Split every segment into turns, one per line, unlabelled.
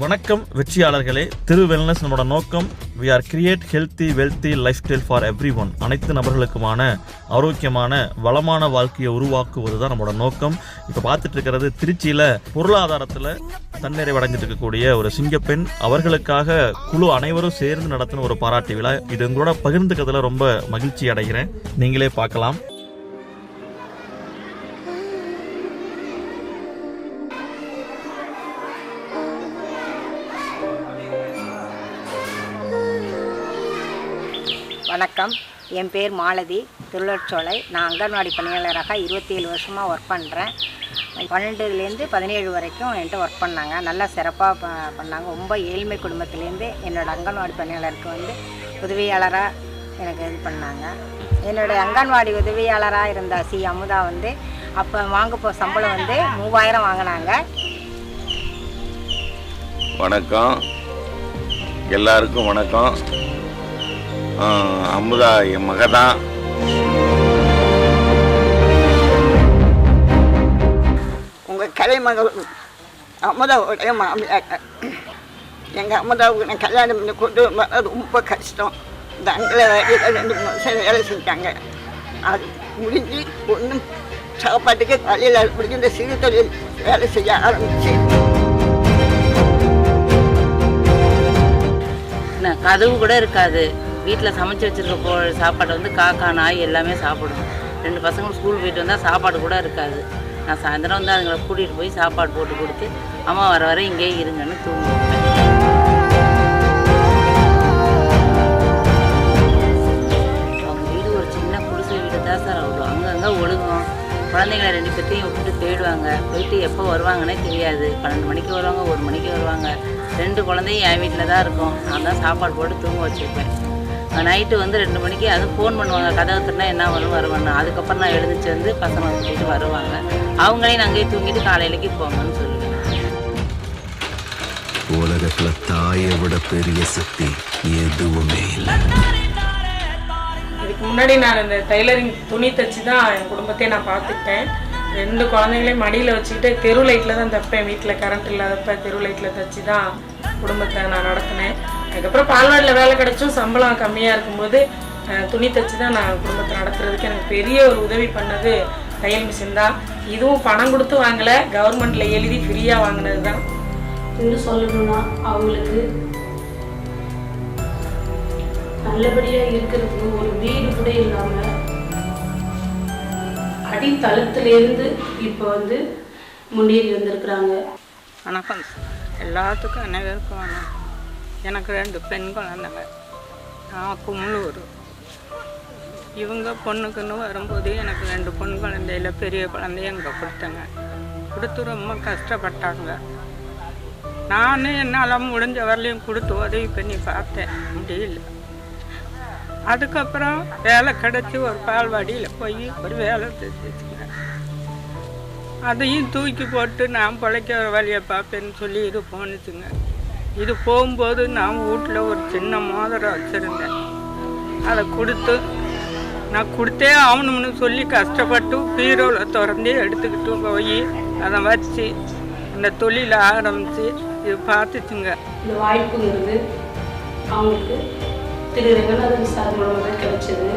வணக்கம் வெற்றியாளர்களே. திரு வெல்னஸ் நம்மளோட நோக்கம் we are create healthy wealthy lifestyle for everyone அனைத்து நபர்களுக்குமான ஆரோக்கியமான வளமான வாழ்க்கையை உருவாக்குவது தான் நம்மளோட நோக்கம். இப்போ பார்த்துட்டு இருக்கிறது திருச்சியில் பொருளாதாரத்தில் தன்னிறைவடைஞ்சிட்டு இருக்கக்கூடிய ஒரு சிங்கப்பெண் அவர்களுக்காக குழு அனைவரும் சேர்ந்து நடத்தின ஒரு பாராட்டு விழா. இது உங்களோட பகிர்ந்துக்கிறதுல ரொம்ப மகிழ்ச்சி அடைகிறேன். நீங்களே பார்க்கலாம்.
வணக்கம். என் பேர் மாலதி. திருவள்ளச்சோலை நான் அங்கன்வாடி பணியாளராக இருபத்தி ஏழு வருஷமாக ஒர்க் பண்ணுறேன் பன்னெண்டுலேருந்து பதினேழு வரைக்கும் என்கிட்ட ஒர்க் பண்ணாங்க. நல்லா சிறப்பாக ப பண்ணாங்க. ரொம்ப ஏழ்மை குடும்பத்துலேருந்து என்னோடய அங்கன்வாடி பணியாளருக்கு வந்து உதவியாளராக எனக்கு இது பண்ணாங்க. என்னுடைய அங்கன்வாடி உதவியாளராக இருந்த சி. அமுதா வந்து அப்போ வாங்க போ சம்பளம் வந்து மூவாயிரம் வாங்கினாங்க.
வணக்கம். எல்லாருக்கும் வணக்கம். அமுதா என் மக தான்
உங்கள் கலைமகள் அமுதாவுடைய மாமியார். எங்கள் அமுதாவுக்கு நான் கல்யாணம் பண்ணி கொண்டு வர ரொம்ப கஷ்டம். தங்களை ரெண்டு மாதம் வேலை செஞ்சாங்க. அது முடிஞ்சு ஒன்றும் சாப்பாட்டுக்கு காலையில் முடிஞ்சு இந்த சிறு தொழில் வேலை செய்ய ஆரம்பிச்சு.
கதவு கூட இருக்காது. வீட்டில் சமைச்சு வச்சிருக்க போ சாப்பாடை வந்து காக்கா நாய் எல்லாமே சாப்பிடும் ரெண்டு பசங்களும் ஸ்கூல் போயிட்டு வந்தால் சாப்பாடு கூட இருக்காது. நான் சாயந்தரம் வந்து அதுங்களை கூட்டிகிட்டு போய் சாப்பாடு போட்டு கொடுத்து அம்மா வர வர இங்கேயே இருங்கன்னு தூங்குவேன் அவங்க வீடு ஒரு சின்ன குடிசை வீடு தான் சார். அவ்வளோ அங்கங்கே ஒழுகும் குழந்தைங்களை ரெண்டு பேர்த்தையும் விட்டுட்டு போயிடுவாங்க. போயிட்டு எப்போ வருவாங்கன்னே தெரியாது. பன்னெண்டு மணிக்கு வருவாங்க ஒரு மணிக்கு வருவாங்க. ரெண்டு குழந்தையும் என் வீட்டில் தான் இருக்கும். நான் தான் சாப்பாடு போட்டு தூங்க வச்சுருப்பேன். நைட்டு வந்து ரெண்டு மணிக்கு அதுவும் ஃபோன் பண்ணுவாங்க கதவு திறனா என்ன வரும் வருவேன்னு. அதுக்கப்புறம் நான் எழுந்துச்சு வந்து பசங்களை கூட்டிகிட்டு வருவாங்க. அவங்களையும் நான் அங்கேயே தூங்கிட்டு காலையிலக்கு போங்கன்னு சொல்லுவேன்.
உலகத்துல தாயை விட பெரிய சக்தி எதுவுமே இல்லை.
இதுக்கு முன்னாடி நான் இந்த டைலரிங் துணி தச்சு தான் என் குடும்பத்தையே நான் பார்த்துக்கிட்டேன். ரெண்டு குழந்தைங்களையும் மடியில் வச்சுக்கிட்டு தெரு லைட்டில் தான் தைப்பேன். வீட்டில் கரண்ட் இல்லாதப்ப தெரு லைட்டில் தச்சு தான் குடும்பத்தை நான் நடத்தினேன். அதுக்கப்புறம் பால்வாடியில் வேலை கிடைச்சும் சம்பளம் கம்மியாக இருக்கும்போது துணி தச்சு தான் நான் குடும்பத்தை நடத்துறதுக்கு எனக்கு பெரிய ஒரு உதவி பண்ணது தையல் மிஷின் தான். இதுவும் பணம் கொடுத்து வாங்கலை கவர்மெண்ட்டில் எழுதி ஃப்ரீயாக வாங்கினது தான்.
இன்னும் சொல்லணும்னா அவங்களுக்கு நல்லபடியா இருக்கிறதுக்கு ஒரு வீடு கூட இல்லாம அடித்தளத்திலேருந்து இப்போ வந்து முன்னேறி வந்திருக்கிறாங்க.
வணக்கம். எல்லாத்துக்கும் அனைவருக்கும் வணக்கம் எனக்கு ரெண்டு பெண் குழந்தைங்க நான் கும்ளூர் இவங்க பொண்ணுக்குன்னு வரும்போது எனக்கு ரெண்டு பொண் குழந்தையில பெரிய குழந்தைய இங்கே கொடுத்தேங்க. கொடுத்து ரொம்ப கஷ்டப்பட்டாங்க. நானும் என்னால் முடிஞ்ச வரலையும் கொடுத்து உதவி பண்ணி பார்த்தேன். முடியல. அதுக்கப்புறம் வேலை கிடச்சி ஒரு பால்வாடியில் போய் ஒரு வேலை செஞ்சுச்சுங்க. அதையும் தூக்கி போட்டு நான் பிழைக்கிற வழியை பார்ப்பேன்னு சொல்லி இது போணுச்சுங்க. இது போகும்போது நான் வீட்டில் ஒரு சின்ன மோதிரம் வச்சுருந்தேன். அதை கொடுத்து நான் கொடுத்தே ஆகணும்னு சொல்லி கஷ்டப்பட்டு பீரோவில் திறந்து எடுத்துக்கிட்டு போய் அதை வச்சு அந்த தொழிலை ஆரம்பித்து இது பார்த்துச்சுங்க.
இந்த வாய்ப்பு இருந்து அவங்களுக்கு திரு ரங்கநாதன் சார் மூலமாக கிடைச்சது.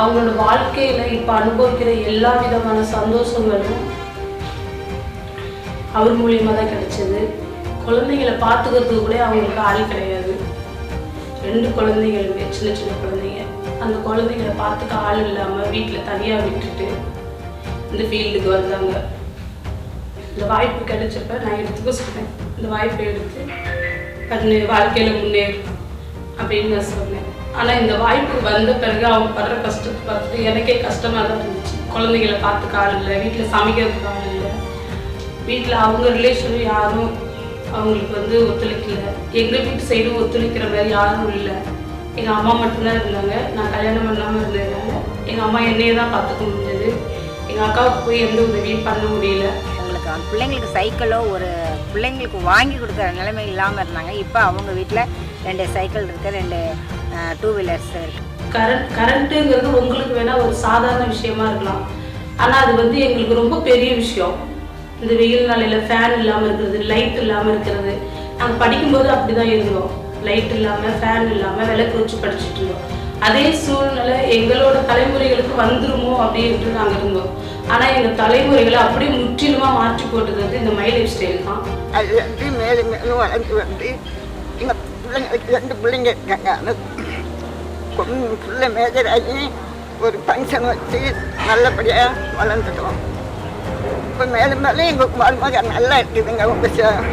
அவங்களோட வாழ்க்கையில் இப்போ அனுபவிக்கிற எல்லா விதமான சந்தோஷங்களும் அவர் மூலியமாக தான் கிடைச்சது. குழந்தைங்களை பார்த்துக்கிறது கூட அவங்களுக்கு ஆள் கிடையாது. ரெண்டு குழந்தைங்களுமே சின்ன சின்ன குழந்தைங்க. அந்த குழந்தைங்களை பார்த்துக்க ஆள் இல்லாமல் வீட்டில் தனியாக விட்டுட்டு இந்த ஃபீல்டுக்கு வந்தாங்க. இந்த வாய்ப்பு கிடைச்சப்ப நான் எடுத்துக்க சொன்னேன் இந்த வாய்ப்பை எடுத்து பண்ணு வாழ்க்கையில் முன்னேறு அப்படின்னு நான் சொன்னேன். ஆனால் இந்த வாய்ப்பு வந்த பிறகு அவங்க படுற கஷ்டத்தை பார்த்துட்டு எனக்கே கஷ்டமாக தான் இருந்துச்சு. குழந்தைங்களை பார்த்துக்க ஆள் இல்லை வீட்டில் சமைக்கிறதுக்கு ஆள் இல்லை. வீட்டில் அவங்க ரிலேஷனும் யாரும் அவங்களுக்கு வந்து ஒத்துழைக்கல. எங்கள் வீட்டு சைடும் ஒத்துழைக்கிற மாதிரி யாரும் இல்லை. எங்கள் அம்மா மட்டும்தான் இருந்தாங்க. நான் கல்யாணம் பண்ணாமல் இருந்ததுனால எங்கள் அம்மா என்னையே தான் பார்த்துக்க முடிஞ்சது. எங்கள் அக்காவுக்கு போய் எந்த உதவியும் பண்ண முடியல.
அவங்களுக்கு அந்த பிள்ளைங்களுக்கு சைக்கிளோ ஒரு பிள்ளைங்களுக்கு வாங்கி கொடுக்குற நிலைமை இல்லாமல் இருந்தாங்க. இப்போ அவங்க வீட்டில் ரெண்டு சைக்கிள் இருக்குது ரெண்டு டூ வீலர்ஸ் இருக்குது
கரண்ட் கரண்ட்டுங்கிறது உங்களுக்கு வேணா ஒரு சாதாரண விஷயமா இருக்கலாம். ஆனால் அது வந்து எங்களுக்கு ரொம்ப பெரிய விஷயம். இந்த வெயில் நாளையில் ஃபேன் இல்லாமல் இருக்கிறது லைட் இல்லாமல் இருக்கிறது. நாங்கள் படிக்கும்போது அப்படி தான் இருந்தோம். லைட் இல்லாமல் ஃபேன் இல்லாமல் விளக்கு வச்சு படிச்சுட்டு இருந்தோம். அதே சூழ்நிலை எங்களோட தலைமுறைகளுக்கு வந்துருமோ அப்படின்ட்டு நாங்கள் இருந்தோம். ஆனால் எங்கள் தலைமுறைகளை அப்படியே முற்றிலுமாக மாற்றி போட்டது வந்து இந்த மை லைஃப் ஸ்டைல் தான்.
அது வந்து மேலும் மேலும் வளர்ந்து வந்து எங்கள் பிள்ளைங்களுக்கு ரெண்டு பிள்ளைங்க இருக்காங்க. அந்த பிள்ளை மேஜராகி ஒரு ஃபங்க்ஷன் வச்சு நல்லபடியாக வளர்ந்துட்டோம். இப்போ மேலும் மேலும் எங்கள் மருமகள் நல்லா இருக்குதுங்க உங்கள்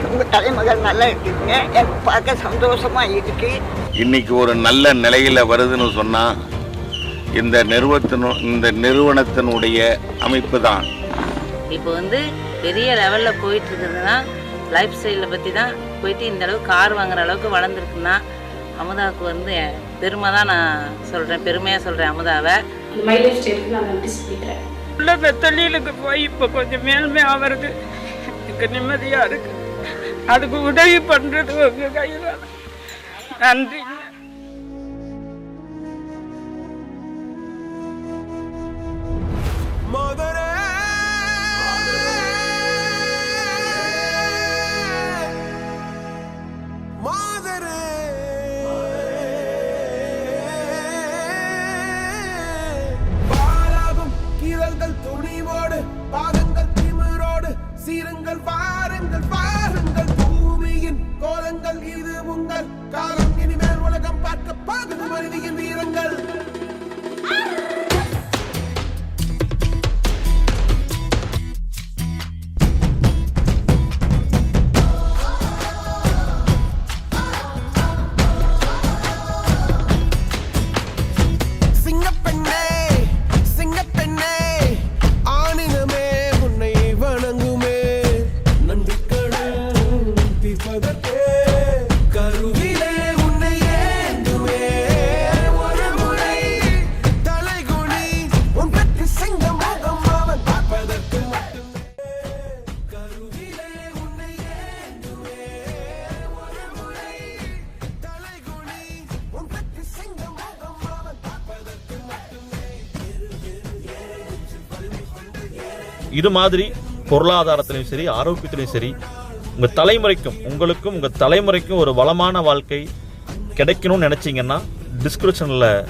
உங்கள் தலைமகள் நல்லா இருக்குதுங்க எனக்கு பார்க்க சந்தோஷமாக இருக்குது
இன்னைக்கு ஒரு நல்ல நிலையில் வருதுன்னு சொன்னால் இந்த நிறுவத்தினு இந்த நிறுவனத்தினுடைய அமைப்பு தான்.
இப்போ வந்து பெரிய லெவலில் போயிட்டு இருக்குதுன்னா லைஃப் ஸ்டைலை பற்றி தான் போயிட்டு இந்த அளவுக்கு கார் வாங்குற அளவுக்கு வளர்ந்துருக்குன்னா அமுதாவுக்கு வந்து பெருமை தான் நான் சொல்கிறேன் பெருமையாக சொல்கிறேன் அமுதாவை.
இந்த மை லைஃப் ஸ்டைலுக்கு நான் நன்றி சொல்லிக்கிறேன்
உள்ள இந்த தொழிலுக்கு போய் இப்போ கொஞ்சம் மேன்மையாக வருது எனக்கு நிம்மதியாக இருக்கு. அதுக்கு உதவி பண்ணுறது உங்கள் கையில்.
நன்றி. இது உங்கள் காலம்
இது மாதிரி பொருளாதாரத்திலையும் சரி ஆரோக்கியத்திலையும் சரி உங்கள் தலைமுறைக்கும் உங்களுக்கும் உங்கள் தலைமுறைக்கும் ஒரு வளமான வாழ்க்கை கிடைக்கணும்னு நினச்சிங்கன்னா டிஸ்கிரிப்ஷனில்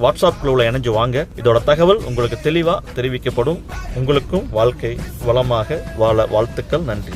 வாட்ஸ்அப் குழுவில் இணைஞ்சு வாங்க. இதோட தகவல் உங்களுக்கு தெளிவாக தெரிவிக்கப்படும். உங்களுக்கும் வாழ்க்கை வளமாக வாழ வாழ்த்துக்கள் நன்றி.